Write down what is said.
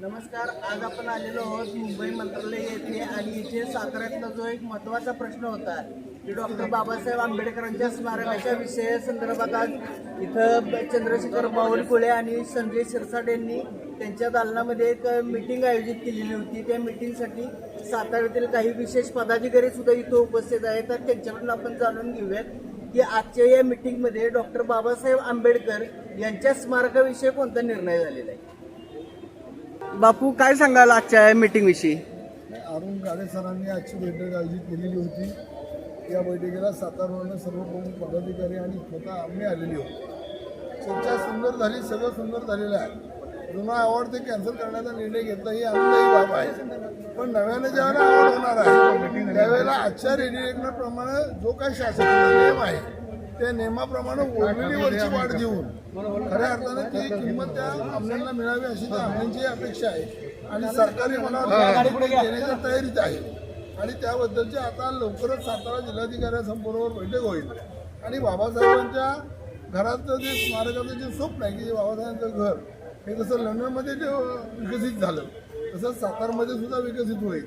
नमस्कार आज आपण आलेलो आहोत मुंबई मंत्रालय येथे आणि इथे साताऱ्यातला जो एक महत्त्वाचा प्रश्न होता की डॉक्टर बाबासाहेब आंबेडकरांच्या स्मारकाच्या विषयासंदर्भात आज इथं चंद्रशेखर बावनकुळे आणि संजय शिरसाट यांनी त्यांच्या दालनामध्ये एक मीटिंग आयोजित केलेली होती. त्या मीटिंगसाठी साताऱ्यातील काही विशेष पदाधिकारी सुद्धा इथं उपस्थित आहेत. तर त्यांच्याकडून आपण जाणून घेऊयात की आजच्या या मीटिंगमध्ये डॉक्टर बाबासाहेब आंबेडकर यांच्या स्मारकाविषयी कोणता निर्णय झालेला आहे? बापू काय सांगाल आजच्या मीटिंग विषयी? अरुण गाडे सरांनी आजची बैठक आयोजित केलेली होती. या बैठकीला सातारवरून सर्व प्रमुख पदाधिकारी आणि स्वतः आम्ही आलेली होतो. चर्चा सुंदर झाली सगळं सुंदर झालेलं आहे. जुना अवॉर्ड ते कॅन्सल करण्याचा निर्णय घेतला ही आनंदाची बाब आहे. पण नव्याने ज्यावेळेला अवॉर्ड होणार आहे त्यावेळेला आजच्या रेडिएक्टप्रमाणे जो काही शासकीय नियम आहे त्या नियमाप्रमाणे ओळखीवरची वाढ देऊन. खऱ्या अर्थाने ती किंमत त्या आमदारांना मिळावी अशी त्या आमदारांची अपेक्षा आहे. आणि सरकारी मनावर देण्याच्या तयारीत आहे. आणि त्याबद्दलची आता लवकरच सातारा जिल्हाधिकाऱ्यांबरोबर बैठक होईल. आणि बाबासाहेबांच्या घराचं जे स्मारकाचं जे स्वप्न आहे की जे बाबासाहेबांचं घर हे जसं लंडनमध्ये जे विकसित झालं तसंच सातारमध्ये सुद्धा विकसित होईल.